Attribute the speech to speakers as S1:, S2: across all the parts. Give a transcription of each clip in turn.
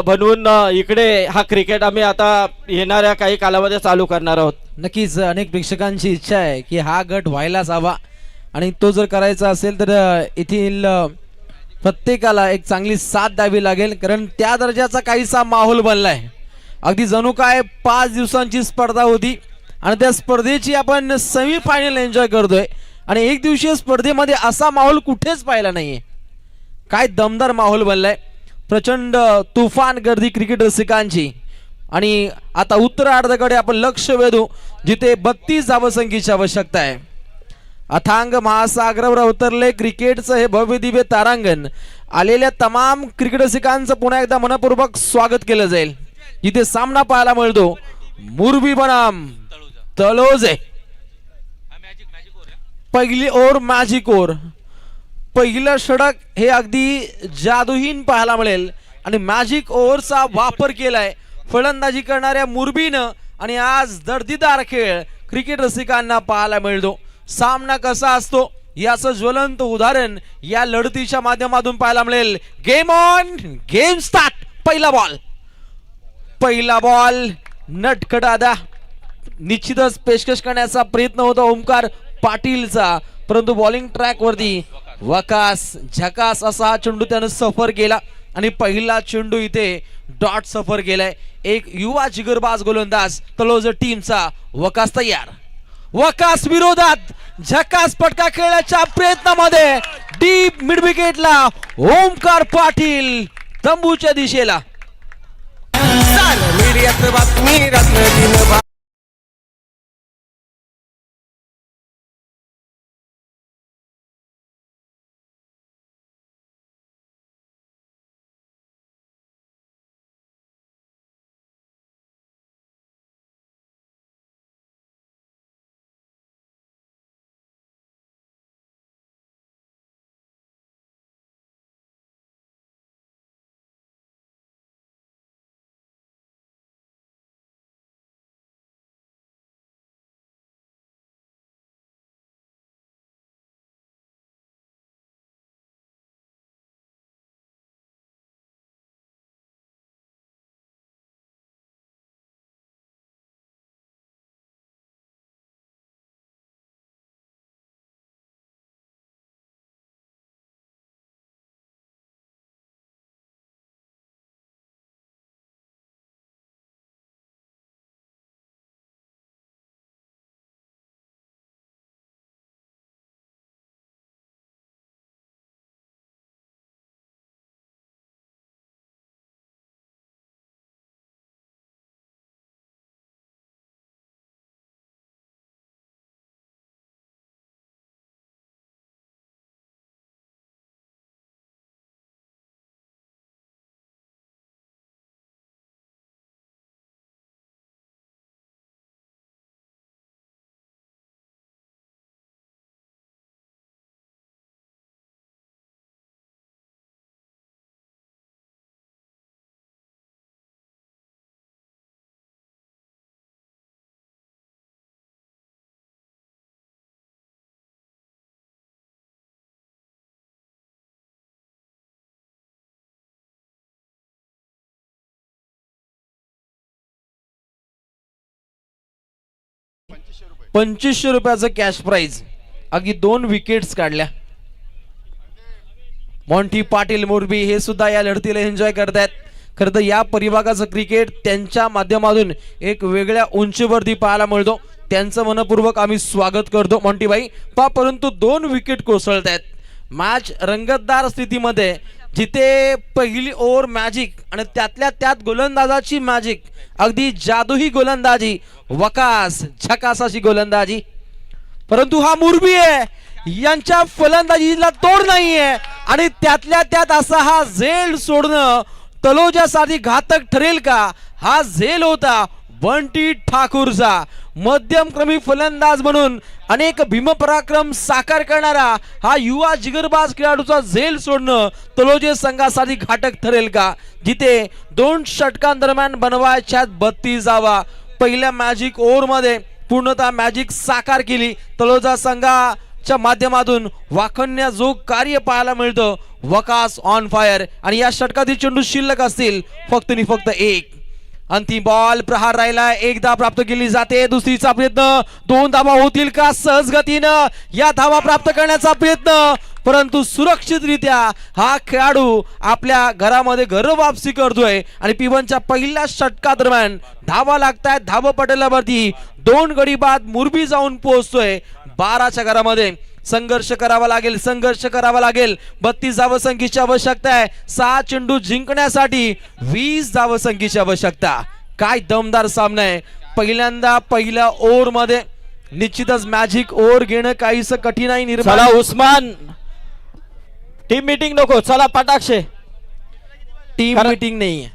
S1: बनवून इकडे हा क्रिकेट आम्ही आता येणाऱ्या काही कालामध्ये चालू करणार आहोत.
S2: नक्कीच अनेक प्रेक्षकांची इच्छा आहे की हा गट व्हायलाच हवा आणि तो जर करायचा असेल तर येथील प्रत्येकाला एक चांगली साथ द्यावी लागेल. कारण त्या दर्जाचा काहीसा माहोल बनलाय. अगदी जणू काय पाच दिवसांची स्पर्धा होती. आणि त्या स्पर्धेची आपण सेमी फायनल एन्जॉय करतोय. आणि एक दिवसीय स्पर्धेमध्ये असा माहोल कुठेच पाहिला नाहीये. काय दमदार माहोल बनलाय. प्रचंड तुफान गर्दी क्रिकेट रसिकांची. आणि आता उत्तरार्धाकडे आपण लक्ष वेधू जिथे बत्तीस धावसंख्येची आवश्यकता आहे. अथांग महासागरावर अवतरले क्रिकेटचं हे भव्य दिव्य तारांगण. आलेल्या तमाम क्रिकेट रसिकांचं पुन्हा एकदा मनपूर्वक स्वागत केलं जाईल. जिथे सामना पाहायला मिळतो मुरबी बनाम तलोजे पहिली ओव्हर मॅजिक ओव्हर पहिलं षडक हे अगदी जादूहीन पाहायला मिळेल. आणि मॅजिक ओव्हरचा वापर केलाय फलंदाजी करणाऱ्या मुरबीनं. आणि आज दर्दीदार खेळ क्रिकेट रसिकांना पाहायला मिळतो. सामना कसा असतो याचं ज्वलंत उदाहरण या लढतीच्या माध्यमातून पाहायला मिळेल. गेम ऑन गेम स्टार्ट पहिला बॉल पहिला बॉल नटखटादा निश्चितच पेशकश करण्याचा प्रयत्न होता ओमकार पाटीलचा. परंतु बॉलिंग ट्रॅकवरती वकास झकास असा हा चेंडू त्यानं सफर केला. आणि पहिला चेंडू इथे डॉट सफर केलाय. एक युवा जिगरबाज गोलंदाज तलोज टीमचा वकास तयार. वकास विरोधात झकास पटका खेळण्याच्या प्रयत्नामध्ये डीप मिड विकेटला ओमकार पाटील तंबूच्या दिशेला. पंचवीसशे रुपयाचं कॅश प्राईज अगदी दोन विकेट्स काढल्या. मॉन्टी पाटील मोरबी हे सुद्धा या लढतीला एन्जॉय करतायत. खरं तर या परिभागाचं क्रिकेट त्यांच्या माध्यमातून एक वेगळ्या उंचीवरती पाहायला मिळतो. त्यांचं मनपूर्वक आम्ही स्वागत करतो. मॉन्टीबाई पा परंतु दोन विकेट कोसळत आहेत मॅच रंगतदार स्थितीमध्ये जिथे पहिली ओव्हर मॅजिक आणि त्यातल्या त्यात गोलंदाजाची मॅजिक अगदी जादूही गोलंदाजी वकास झकासाची गोलंदाजी. परंतु हा मुरबी आहे यांच्या फलंदाजीला तोड नाहीये आणि त्यातल्या त्यात असा हा झेल सोडणं तलोजासाठी घातक ठरेल का? हा झेल होता बंटी ठाकूरचा. मध्यमक्रमी फलंदाज म्हणून अनेक भीमपराक्रम साकार करणारा हा युवा जिगरबाज खेळाडूचा झेल सोडणं तलोजे संघासाठी घाटक ठरेल का? जिथे दोन षटकांदरम्यान बनवायच्या बत्तीस जावा पहिल्या मॅजिक ओव्हरमध्ये पूर्णतः मॅजिक साकार केली. तलोजा संघाच्या माध्यमातून वाखण्या जो कार्य पाहायला मिळतं. वकास ऑन फायर आणि या षटकातील चेंडू शिल्लक असतील फक्त आणि फक्त एक. अंतिम बॉल प्रहार राहिला. एकदा प्राप्त केली जाते दुसरीचा प्रयत्न. दोन धावा होतील का? सहज गतीनं या धावा प्राप्त करण्याचा प्रयत्न. परंतु सुरक्षितरित्या हा खेळाडू आपल्या घरामध्ये घर वापसी करतोय. आणि पिवनच्या पहिल्या षटका दरम्यान धावा लागतायत. धावा पटेलावरती दोन गडी बाद मुरबी जाऊन पोहोचतोय बाराच्या घरामध्ये. संघर्ष करावा लागेल संघर्ष करावा लागेल. बत्तीस धावसंख्येची आवश्यकता आहे. सहा चेंडू जिंकण्यासाठी वीस धावसंख्येची आवश्यकता. काय दमदार सामना आहे. पहिल्यांदा पहिल्या ओव्हरमध्ये निश्चितच मॅजिक ओव्हर घेणं काहीस कठीणाई निर्माण
S1: चला उस्मान. टीम मीटिंग नको. चला पटाक्षे
S2: टीम मिटिंग नाही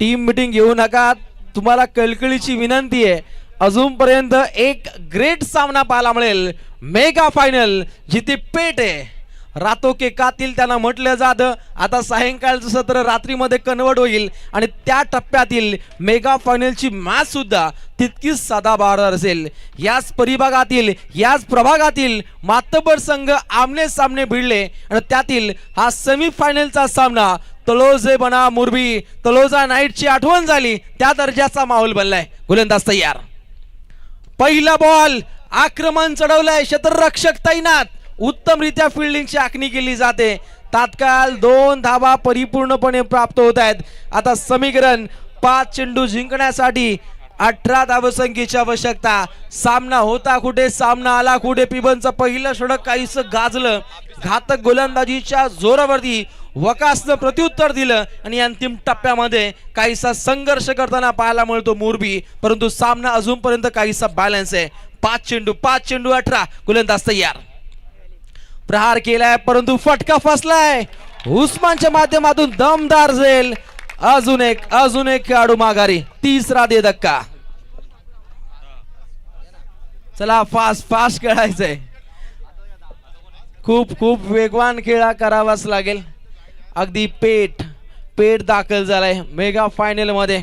S2: टीम मिटिंग घेऊ नका. तुम्हाला कळकळीची विनंती आहे. अजूनपर्यंत एक ग्रेट सामना पाहायला मिळेल. मेगा फायनल जिथे पेट आहे रातो के कातील त्यांना म्हटलं जातं. आता सायंकाळचं सत्र रात्रीमध्ये कन्वर्ट होईल आणि त्या टप्प्यातील मेगा फायनलची मॅच सुद्धा तितकीच सदाबहार असेल. याच परिभागातील याच प्रभागातील मातबर संघ आमने सामने भिडले आणि त्यातील हा सेमीफायनलचा सामना तलोजे बना मुरबी तलोजा नाईटची आठवण झाली. त्या दर्जाचा माहोल बनलाय. गोलंदाज तयार. पहिला बॉल आक्रमण चढवलंय क्षेत्ररक्षक तैनात. उत्तमरित्या फिल्डिंगची आखणी केली जाते. तात्काळ दोन धावा परिपूर्णपणे प्राप्त होत आहेत. आता समीकरण पाच चेंडू जिंकण्यासाठी अठरा धावसंख्येची आवश्यकता. सामना होता कुठे? सामना आला कुठे? पिबनचं पहिलं षडक काहीस गाजलं. घातक गोलंदाजीच्या जोरावरती वकासनं प्रत्युत्तर दिलं आणि अंतिम टप्प्यामध्ये काहीसा संघर्ष करताना पाहायला मिळतो मोरबी. परंतु सामना अजूनपर्यंत काहीसा बॅलन्स आहे. पाच चेंडू पाच चेंडू अठरा. गोलंदाज तयार. प्रहार केलाय परंतु फटका फसलाय. उस्मानच्या माध्यमातून दमदार झेल. अजून एक अजून एक खेळाडू माघारी. तिसरा दे धक्का. चला फास्ट फास्ट खेळायचंय. खूप खूप वेगवान खेळा करावाच लागेल. अगदी पेट पेट दाखल झालाय मेगा फायनलमध्ये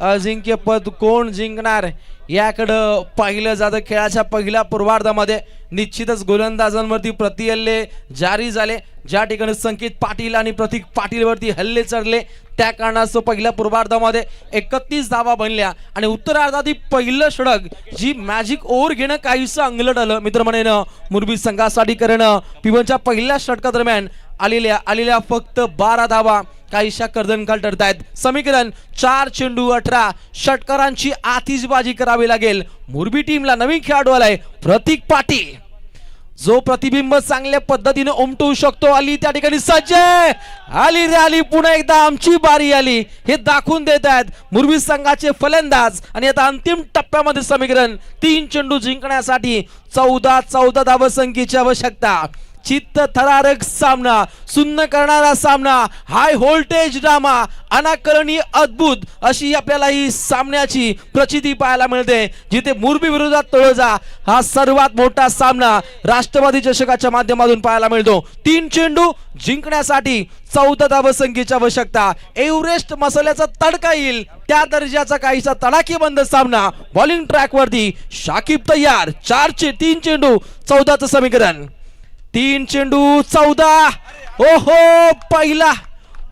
S2: अजिंक्यपद कोण जिंकणार? याकडं पाहिलं जातं खेळाच्या पहिल्या पूर्वार्धामध्ये. निश्चितच गोलंदाजांवरती प्रतिहल्ले जारी झाले. ज्या ठिकाणी संकेत पाटील आणि प्रतीक पाटीलवरती हल्ले चढले त्या कारणास्तव पहिल्या पूर्वार्धामध्ये एकतीस धावा बनल्या. आणि उत्तरार्धातील पहिलं षडक जी मॅजिक ओव्हर घेणं काहीसं अंगलट आलं. मित्र म्हणेन मुरबी संघासाठी करणं पिवनच्या पहिल्या षटकादरम्यान आलेल्या आलेल्या फक्त बारा धावा काहीशा कर्दनकाल ठरतायत समीकरण चार चेंडू अठरा. षटकारांची आतिषबाजी करावी लागेल. मुरबी टीमला नवीन खेळाडू आलाय प्रतीक पाटील. जो प्रतिबिंब चांगल्या पद्धतीने उमटवू शकतो आली त्या ठिकाणी सज्जय आली रे आली पुन्हा एकदा आमची बारी आली. हे दाखवून देत आहेत मुरबी संघाचे फलंदाज. आणि आता अंतिम टप्प्यामध्ये समीकरण तीन चेंडू जिंकण्यासाठी चौदा चौदा धावसंख्येची आवश्यकता. चित्त थरारक सामना सुन्न करणारा सामना हाय व्होल्टेज ड्रामा अनाकरणीय अद्भुत अशी आपल्याला ही सामन्याची प्रचिती पाहायला मिळते. जिथे मुरबी विरोधात तळोजा हा सर्वात मोठा सामना राष्ट्रवादी चषकाच्या माध्यमातून पाहायला मिळतो. तीन चेंडू जिंकण्यासाठी चौदा धावसंख्येची आवश्यकता. एव्हरेस्ट मसाल्याचा तडका येईल त्या दर्जाचा काहीसा तडाखेबंद सामना. बॉलिंग ट्रॅकवरती शाकिब तयार चार चे तीन चेंडू चौदाचं समीकरण. तीन चेंडू चौदा. ओहो पहिला.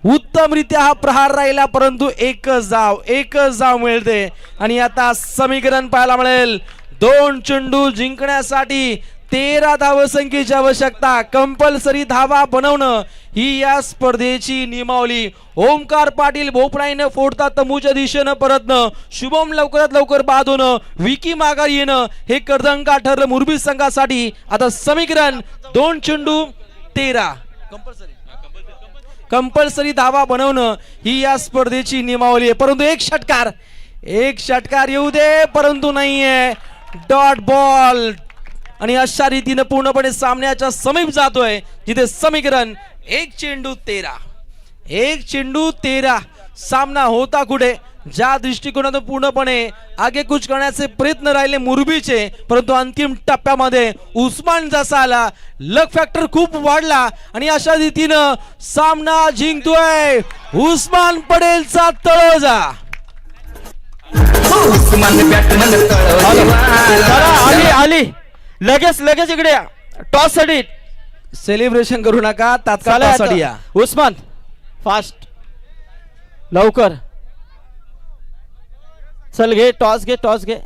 S2: उत्तमरित्या हा प्रहार राहिला परंतु एकच जाव एकच जाव मिळते. आणि आता समीकरण पाहायला मिळेल. दोन चेंडू जिंकण्यासाठी तेरा धावसंख्येची आवश्यकता कंपल्सरी धावा बनवणं ही या स्पर्धेची नियमावली. ओमकार पाटील भोपळाईनं फोडता तंबूच्या दिशेनं परतणं शुभम लवकरात लवकर बाद होणं विकी माघारी येणं हे कर्दंका ठरलं मुरबी संघासाठी. आता समीकरण दोन चेंडू तेरा. कंपल्सरी धावा बनवणं ही या स्पर्धेची नियमावली आहे. परंतु एक षटकार एक षटकार येऊ दे परंतु नाहीये. डॉट बॉल आणि अशा रीतीनं पूर्णपणे सामन्याच्या समीप जातोय जिथे समीकरण एक चेंडू तेरा. एक चेंडू तेरा. सामना होता कुठे? ज्या दृष्टिकोनातून पूर्णपणे आगेकूच करण्याचे प्रयत्न राहिले मुरबीचे परंतु अंतिम टप्प्यामध्ये उस्मान जसा आला लक फॅक्टर खूप वाढला आणि अशा रीतीनं सामना जिंकतोय उस्मान पटेलचा तळोजा.
S1: आली आली. लगेच लगेच इकडे या. टॉससाठी.
S2: सेलिब्रेशन करू नका तात्काळसाठी या.
S1: उस्मान फास्ट. लवकर. चल घे टॉस घे टॉस घे.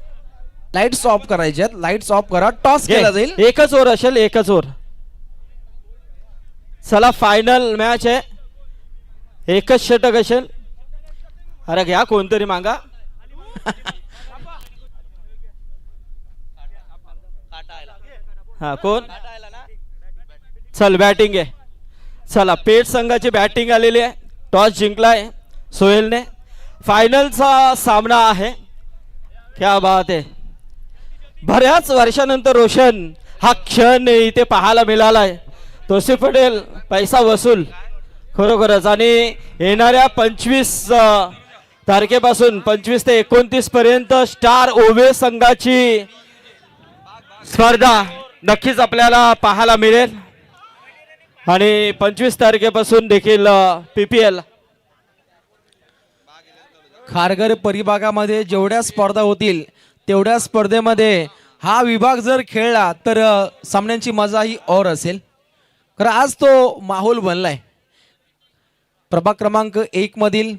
S2: लाईट्स ऑफ करायचे आहेत. लाईट्स ऑफ करा. टॉस. केला जाईल.
S1: एकच ओव्हर असेल एकच ओव्हर. चला फायनल मॅच आहे. एकच षटक असेल. अरे घ्या कोणतरी मागा. हा कोण? चल बॅटिंग आहे. चला पेट संघाची बॅटिंग आलेली आहे. टॉस जिंकलाय सोहेलने. फायनलचा सामना आहे. क्या बात आहे. बऱ्याच वर्षानंतर रोशन हा क्षण इथे पाहायला मिळालाय. तोसी पटेल पैसा वसूल. खरोखरच. आणि येणाऱ्या पंचवीस तारखेपासून पंचवीस ते एकोणतीस पर्यंत स्टार ओवे संघाची स्पर्धा. नक्कीच आपल्याला पाहायला मिळेल. आणि पंचवीस तारखेपासून देखील पी पी एल
S2: खारघर परिभागामध्ये जेवढ्या स्पर्धा होतील तेवढ्या स्पर्धेमध्ये हा विभाग जर खेळला तर सामन्यांची मजा ही और असेल. खरं आज तो माहोल बनलाय. प्रभाग क्रमांक एक मधील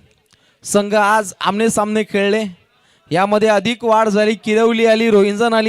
S2: संघ आज आमने सामने खेळले. यामध्ये अधिक वाढ झाली किरवली आली रोहिंजन आली.